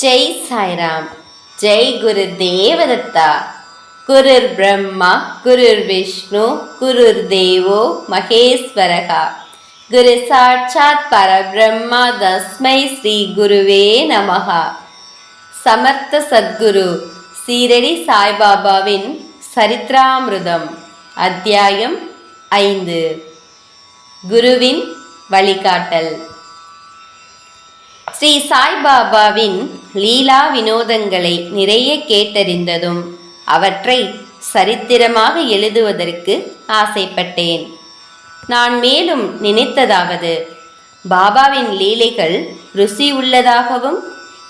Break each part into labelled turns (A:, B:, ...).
A: ஜெய் சாய்ராம். ஜெய் குரு தேவதத்தா. குருர் பிரம்மா குருர் விஷ்ணு குருர் தேவோ மகேஸ்வரகா. குரு சாட்சாத் பரபிரம்மா தஸ்மை ஸ்ரீ குருவே நமகா சமர்த்த சத்குரு சீரடி சாய்பாபாவின் சரித்ராமிருதம் அத்தியாயம் ஐந்து. குருவின் வழிகாட்டல். ஸ்ரீ சாய்பாபாவின் லீலா வினோதங்களை நிறைய கேட்டறிந்ததும் அவற்றை சரித்திரமாக எழுதுவதற்கு ஆசைப்பட்டேன். நான் மேலும் நினைத்ததாவது பாபாவின் லீலைகள் ருசி உள்ளதாகவும்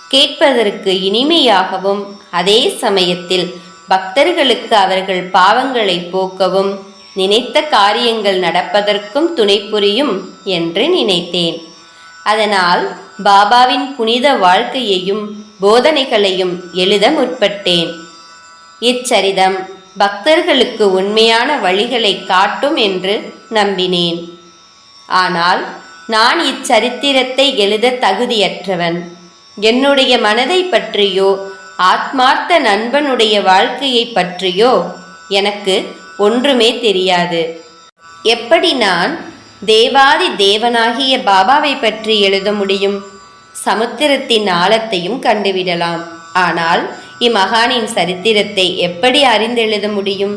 A: கேட்பதற்கு இனிமையாகவும் அதே சமயத்தில் பக்தர்களுக்கு அவர்கள் பாவங்களை போக்கவும் நினைத்த காரியங்கள் நடப்பதற்கும் துணை புரியும் என்று நினைத்தேன். அதனால் பாபாவின் புனித வாழ்க்கையையும் போதனைகளையும் எழுத முற்பட்டேன். இச்சரிதம் பக்தர்களுக்கு உண்மையான வழிகளை காட்டும் என்று நம்பினேன். ஆனால் நான் இச்சரித்திரத்தை எழுத தகுதியற்றவன். என்னுடைய மனதை பற்றியோ ஆத்மார்த்த நண்பனுடைய வாழ்க்கையை பற்றியோ எனக்கு ஒன்றுமே தெரியாது. எப்படி நான் தேவாதி தேவனாகிய பாபாவை பற்றி எழுத முடியும்? சமுத்திரத்தின் ஆழத்தையும் கண்டுவிடலாம். ஆனால் இம்மகானின் சரித்திரத்தை எப்படி அறிந்தெழுத முடியும்?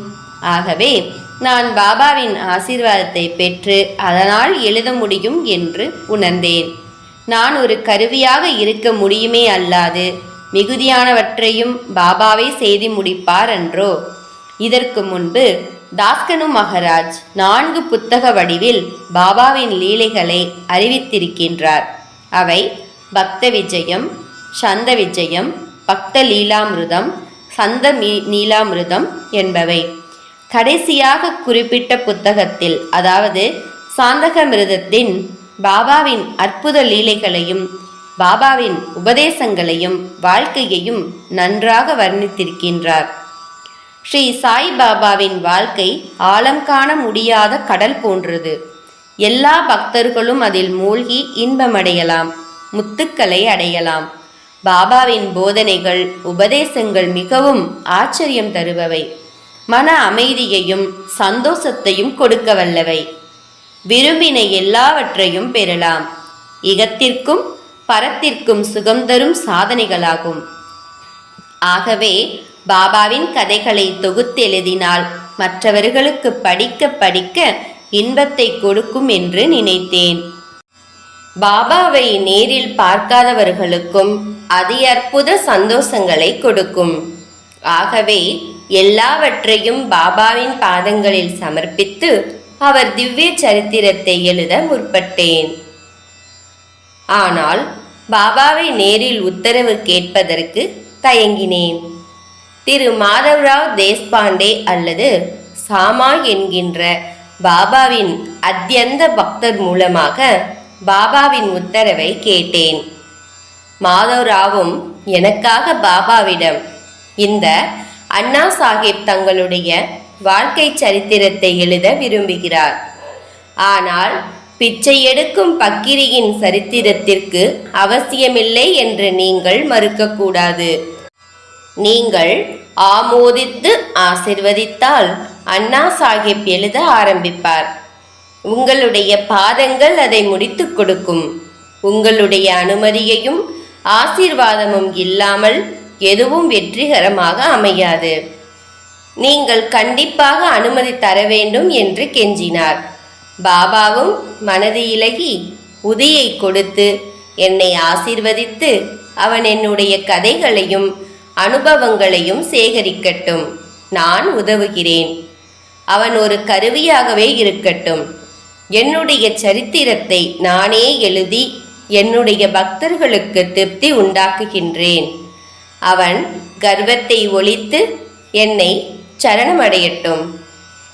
A: ஆகவே நான் பாபாவின் ஆசீர்வாதத்தை பெற்று அதனால் எழுத முடியும் என்று உணர்ந்தேன். நான் ஒரு கருவியாக இருக்க முடியுமே அல்லாது மிகுதியானவற்றையும் பாபாவை செய்து முடிப்பார் என்றோ? இதற்கு முன்பு தாஸ்கனு மகராஜ் நான்கு புத்தக வடிவில் பாபாவின் லீலைகளை அறிவித்திருக்கின்றார். அவை பக்த விஜயம் சந்த விஜயம் பக்த லீலாமிருதம் சந்த மீ நீலாமிருதம் என்பவை. கடைசியாக குறிப்பிட்ட புத்தகத்தில் அதாவது சாந்தகமிருதத்தின் பாபாவின் அற்புத லீலைகளையும் பாபாவின் உபதேசங்களையும் வாழ்க்கையையும் நன்றாக வர்ணித்திருக்கின்றார். ஸ்ரீ சாய் பாபாவின் வாழ்க்கை ஆழம் காண முடியாத கடல் போன்றது. எல்லா பக்தர்களும் அதில் மூழ்கி இன்பமடையலாம். முத்துக்களை அடையலாம். பாபாவின் போதனைகள் உபதேசங்கள் மிகவும் ஆச்சரியம் தருபவை. மன அமைதியையும் சந்தோஷத்தையும் கொடுக்க வல்லவை. விரும்பின எல்லாவற்றையும் பெறலாம். இகத்திற்கும் பரத்திற்கும் சுகம் தரும் சாதனைகளாகும். ஆகவே பாபாவின் கதைகளை தொகுத்து எழுதினால் மற்றவர்களுக்கு படிக்க படிக்க இன்பத்தை கொடுக்கும் என்று நினைத்தேன். பாபாவை நேரில் பார்க்காதவர்களுக்கும் அதி அற்புத சந்தோஷங்களை கொடுக்கும். ஆகவே எல்லாவற்றையும் பாபாவின் பாதங்களில் சமர்ப்பித்து அவர் திவ்ய சரித்திரத்தை எழுத முற்பட்டேன். ஆனால் பாபாவை நேரில் உத்தரவு கேட்பதற்கு தயங்கினேன். திரு மாதவ்ராவ் தேஷ்பாண்டே அல்லது சாமா என்கின்ற பாபாவின் அத்தியந்த பக்தர் மூலமாக பாபாவின் உத்தரவை கேட்டேன். மாதவராவும் எனக்காக பாபாவிடம் இந்த அண்ணா சாஹிப் தங்களுடைய வாழ்க்கை சரித்திரத்தை எழுத விரும்புகிறார். ஆனால் பிச்சை எடுக்கும் பக்கிரியின் சரித்திரத்திற்கு அவசியமில்லை என்று நீங்கள் மறுக்கக்கூடாது. நீங்கள் ஆமோதித்து ஆசிர்வதித்தால் அண்ணா சாஹிப் எழுத ஆரம்பிப்பார். உங்களுடைய பாதங்கள் அதை முடித்துக் கொடுக்கும். உங்களுடைய அனுமதியையும் ஆசீர்வாதமும் இல்லாமல் எதுவும் வெற்றிகரமாக அமையாது. நீங்கள் கண்டிப்பாக அனுமதி தர வேண்டும் என்று கெஞ்சினார். பாபாவும் மனது இலகி உதியை கொடுத்து என்னை ஆசீர்வதித்து அவன் என்னுடைய கதைகளையும் அனுபவங்களையும் சேகரிக்கட்டும். நான் உதவுகிறேன். அவன் ஒரு கருவியாகவே இருக்கட்டும். என்னுடைய சரித்திரத்தை நானே எழுதி என்னுடைய பக்தர்களுக்கு திருப்தி உண்டாக்குகின்றேன். அவன் கர்வத்தை ஒழித்து என்னை சரணமடையட்டும்.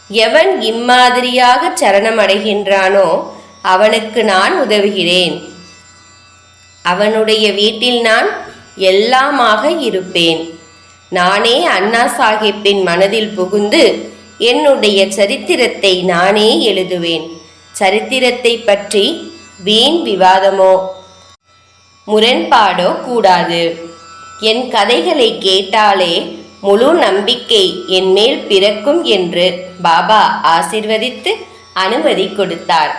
A: எவன் இம்மாதிரியாக சரணமடைகின்றானோ அவனுக்கு நான் உதவுகிறேன். அவனுடைய வீட்டில் நான் எல்லாமாக இருப்பேன். நானே அண்ணா சாஹிப்பின் மனதில் புகுந்து என்னுடைய சரித்திரத்தை நானே எழுதுவேன். சரித்திரத்தை பற்றி வீண் விவாதமோ? முரண்பாடோ கூடாது. என் கதைகளை கேட்டாலே முழு நம்பிக்கை என்மேல் பிறக்கும் என்று பாபா ஆசிர்வதித்து அனுமதி கொடுத்தார்.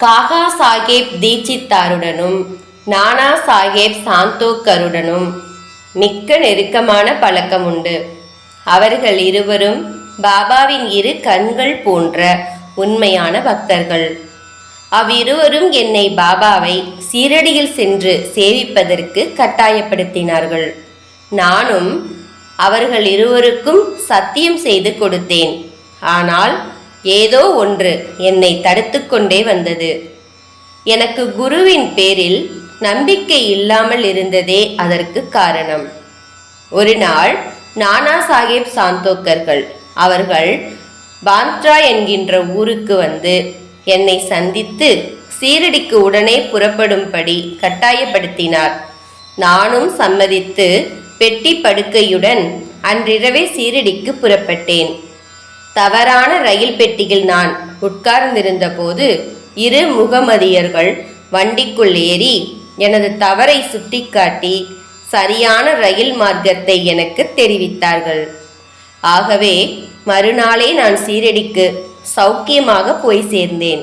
A: காகா சாஹேப் தீட்சித்தாருடனும் நானா சாஹேப் சாந்தோக்கருடனும் மிக்க நெருக்கமான பழக்கம் உண்டு அவர்கள் இருவரும் பாபாவின் இரு கண்கள் போன்ற உண்மையான பக்தர்கள். அவ்விருவரும் என்னை பாபாவை சீரடியில் சென்று சேவிப்பதற்கு கட்டாயப்படுத்தினார்கள். நானும் அவர்கள் இருவருக்கும் சத்தியம் செய்து கொடுத்தேன். ஆனால் ஏதோ ஒன்று என்னை தடுத்து கொண்டே வந்தது. எனக்கு குருவின் பேரில் நம்பிக்கை இல்லாமல் இருந்ததே அதற்கு காரணம். ஒரு நாள் நானா சாஹேப் சாந்தோக்கர்கள் அவர்கள் பாந்த்ரா என்கின்ற ஊருக்கு வந்து என்னை சந்தித்து சீரடிக்கு உடனே புறப்படும்படி கட்டாயப்படுத்தினார். நானும் சம்மதித்து பெட்டி படுக்கையுடன் அன்றிரவே சீரடிக்கு புறப்பட்டேன். தவறான ரயில் பெட்டியில் நான் உட்கார்ந்திருந்த போது இரு முகமதியர்கள் வண்டிக்குள் ஏறி எனது தவறை சுட்டிக்காட்டி சரியான ரயில் மார்க்கத்தை எனக்கு தெரிவித்தார்கள். ஆகவே மறுநாளே நான் சீரடிக்கு சௌக்கியமாக போய் சேர்ந்தேன்.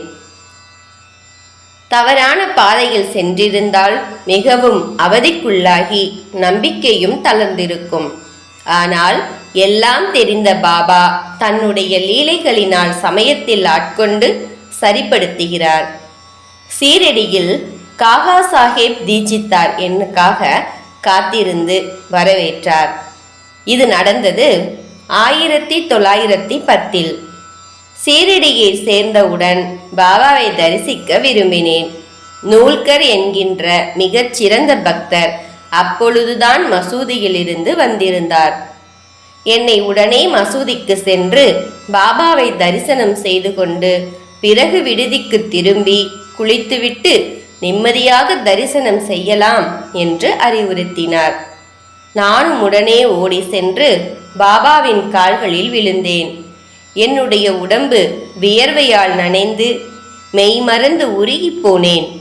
A: தவறான பாதையில் சென்றிருந்தால் மிகவும் அவதிக்குள்ளாகி நம்பிக்கையும் தளர்ந்திருக்கும். ஆனால் எல்லாம் தெரிந்த பாபா தன்னுடைய லீலைகளினால் சமயத்தில் ஆட்கொண்டு சரிப்படுத்துகிறார். சீரடியில் காகா சாஹேப் தீட்சித்தார் என்னுக்காக காத்திருந்து வரவேற்றார். இது நடந்தது ஆயிரத்தி தொள்ளாயிரத்தி பத்தில். சீரடியை சேர்ந்தவுடன் பாபாவை தரிசிக்க விரும்பினேன். நூல்கர் என்கின்ற மிகச்சிறந்த பக்தர் அப்பொழுதுதான் மசூதியிலிருந்து வந்திருந்தார். என்னை உடனே மசூதிக்கு சென்று பாபாவை தரிசனம் செய்து கொண்டு பிறகு விடுதிக்கு திரும்பி குளித்துவிட்டு நிம்மதியாக தரிசனம் செய்யலாம் என்று அறிவுறுத்தினார். நானும் உடனே ஓடி சென்று பாபாவின் கால்களில் விழுந்தேன். என்னுடைய உடம்பு வியர்வையால் நனைந்து மெய்மறந்து உருகிப் போனேன்.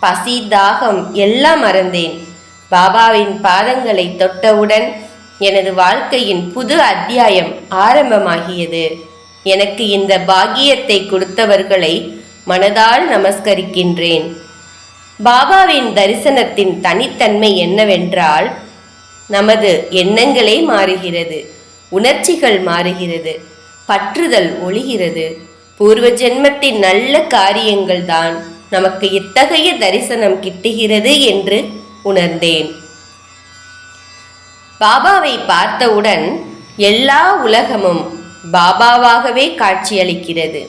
A: பசி தாகம் எல்லாம் மறந்தேன். பாபாவின் பாதங்களை தொட்டவுடன் எனது வாழ்க்கையின் புது அத்தியாயம் ஆரம்பமாகியது. எனக்கு இந்த பாக்கியத்தை கொடுத்தவர்களை மனதால் நமஸ்கரிக்கின்றேன். பாபாவின் தரிசனத்தின் தனித்தன்மை என்னவென்றால் நமது எண்ணங்களே மாறுகிறது உணர்ச்சிகள் மாறுகிறது பற்றுதல் ஒளிகிறது பூர்வ ஜென்மத்தின் நல்ல காரியங்கள் தான் நமக்கு இத்தகைய தரிசனம் கிட்டுகிறது என்று உணர்ந்தேன். பாபாவை பார்த்தவுடன் எல்லா உலகமும் பாபாவாகவே காட்சியளிக்கிறது.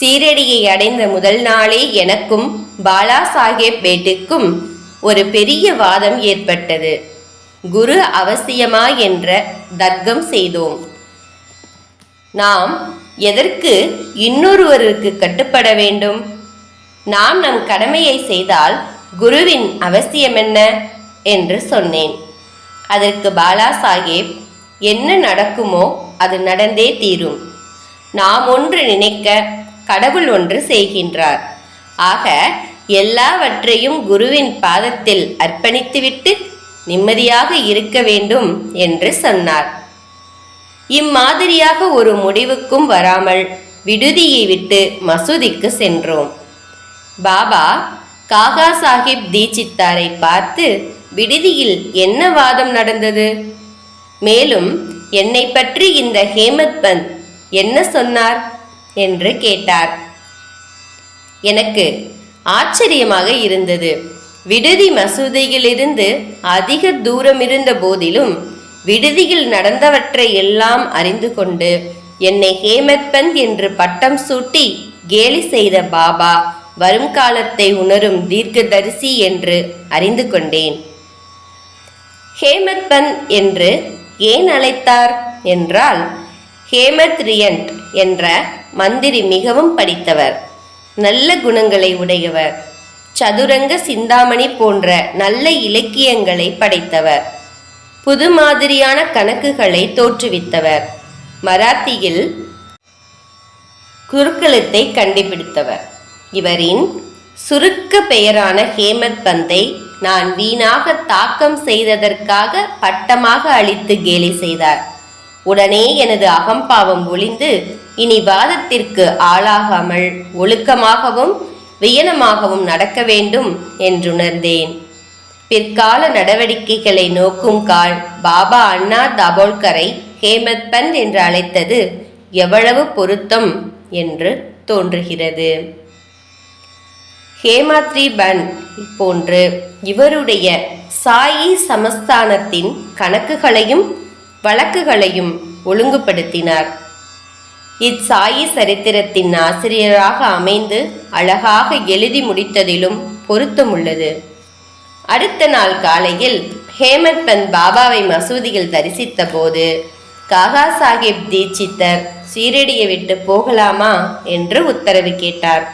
A: சீரடியை அடைந்த முதல் நாளே எனக்கும் பாலா சாஹேப் பேட்டுக்கும் ஒரு பெரிய வாதம் ஏற்பட்டது. குரு அவசியமா என்ற தர்க்கம் செய்தோம். நாம் எதற்கு இன்னொருவருக்கு கட்டுப்பட வேண்டும்? நாம் நம் கடமையை செய்தால் குருவின் அவசியம் என்ன? என்று சொன்னேன். அதற்கு பாலா சாஹேப் என்ன நடக்குமோ அது நடந்தே தீரும். நாம் ஒன்று நினைக்க கடவுள் ஒன்று செய்கின்றார். ஆக எல்லாவற்றையும் குருவின் பாதத்தில் அர்ப்பணித்துவிட்டு நிம்மதியாக இருக்க வேண்டும் என்று சொன்னார். இம்மாதிரியாக ஒரு முடிவுக்கும் வராமல் விடுதியை விட்டு மசூதிக்கு சென்றோம். பாபா காகா சாஹிப் தீட்சித்தாரை பார்த்து விடுதியில் என்ன வாதம் நடந்தது? மேலும் என்னை பற்றி இந்த ஹேமத் பந்த் என்ன சொன்னார்? என்று கேட்டார். எனக்கு ஆச்சரியமாக இருந்தது. விடுதி மசூதியிலிருந்து அதிக தூரம் இருந்த போதிலும் விடுதியில் நடந்தவற்றை எல்லாம் அறிந்து கொண்டு என்னை ஹேமத் பந்த் என்று பட்டம் சூட்டி கேலி செய்த பாபா வரும் காலத்தை உணரும் தீர்க்கதரிசி என்று அறிந்து கொண்டேன். ஹேமத் பந்த் என்று ஏன் அழைத்தார் என்றால் ஹேமத் ரியண்ட் என்ற மந்திரி மிகவும் படித்தவர் நல்ல குணங்களை உடையவர். சதுரங்க சிந்தாமணி போன்ற நல்ல இலக்கியங்களை படைத்தவர். புது மாதிரியான கணக்குகளை தோற்றுவித்தவர். மராத்தியில் குறுக்கெழுத்தை கண்டுபிடித்தவர். இவரின் சுருக்க பெயரான ஹேமத் பந்தை நான் வீணாக தாக்கம் செய்ததற்காக பட்டமாக அளித்து கேலி செய்தார். உடனே எனது அகம்பாவம் ஒளிந்து இனி வாதத்திற்கு ஆளாகாமல் ஒழுக்கமாகவும் வியனமாகவும் நடக்க வேண்டும் என்றுணர்ந்தேன். பிற்கால நடவடிக்கைகளை நோக்கும் கால் பாபா அண்ணா தாபோல்கரை ஹேமத் பந்த் என்று அழைத்தது எவ்வளவு பொருத்தம் என்று தோன்றுகிறது. ஹேமாத்ரி பன் போன்று இவருடைய சாயி சமஸ்தானத்தின் கணக்குகளையும் வழக்குகளையும் ஒழுங்குபடுத்தினார். இச்சாயி சரித்திரத்தின் ஆசிரியராக அமைந்து அழகாக எழுதி முடித்ததிலும் பொருத்தமுள்ளது. அடுத்த நாள் காலையில் ஹேமத் பந்த் பாபாவை மசூதியில் தரிசித்த போது காகா சாஹிப் தீட்சித்தர் சீரடியை விட்டு போகலாமா? என்று உத்தரவு கேட்டார்.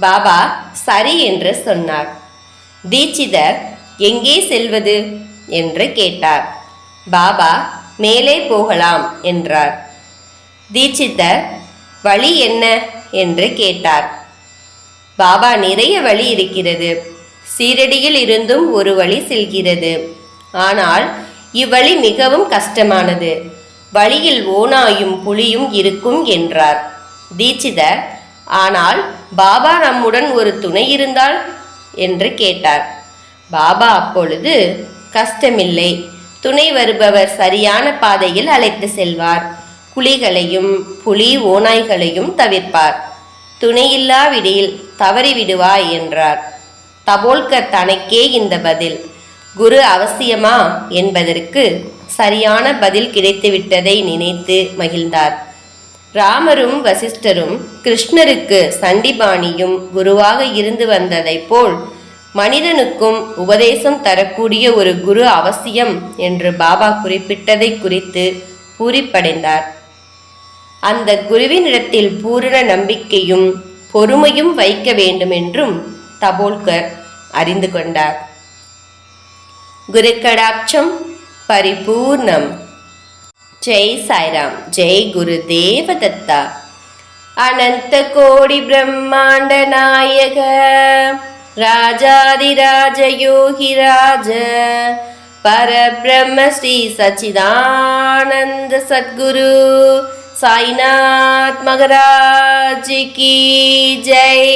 A: பாபா சரி என்று சொன்னார். தீட்சிதர் எங்கே செல்வது? என்று கேட்டார். பாபா மேலே போகலாம் என்றார். தீட்சிதர் வழி என்ன? என்று கேட்டார். பாபா நிறைய வழி இருக்கிறது. சீரடியில் இருந்தும் ஒரு வழி செல்கிறது. ஆனால் இவ்வழி மிகவும் கஷ்டமானது. வழியில் ஓனாயும் புலியும் இருக்கும் என்றார். தீட்சிதர் ஆனால் பாபா நம்முடன் ஒரு துணை இருந்தால்? என்று கேட்டார். பாபா அப்பொழுது கஷ்டமில்லை. துணை வருபவர் சரியான பாதையில் அழைத்து செல்வார். புலிகளையும் புலி ஓநாய்களையும் தவிர்ப்பார். துணையில்லாவிடில் தவறிவிடுவாய் என்றார். தபோல்கர் தனக்கே இந்த பதில். குரு அவசியமா என்பதற்கு சரியான பதில் கிடைத்துவிட்டதை நினைத்து மகிழ்ந்தார். ராமரும் வசிஷ்டரும் கிருஷ்ணருக்கு சண்டிபாணியும் குருவாக இருந்து வந்ததைப் போல் மனிதனுக்கும் உபதேசம் தரக்கூடிய ஒரு குரு அவசியம் என்று பாபா குறிப்பிட்டதை குறித்து பூரிப்படைந்தார். அந்த குருவினிடத்தில் பூரண நம்பிக்கையும் பொறுமையும் வைக்க வேண்டுமென்றும் தபோல்கர் அறிந்து கொண்டார். குருக்கடாட்சம் பரிபூர்ணம். ஜெய் சாய்ராம் ஜெய் குரு தேவதத்தா. அனந்த கோடி பிரம்மாண்ட நாயக. ராஜாதிராஜ யோகி ராஜ. பரபிரம்ம ஸ்ரீ சச்சிதானந்த சத்குரு. சாய்நாத் மகராஜ் கி ஜெய்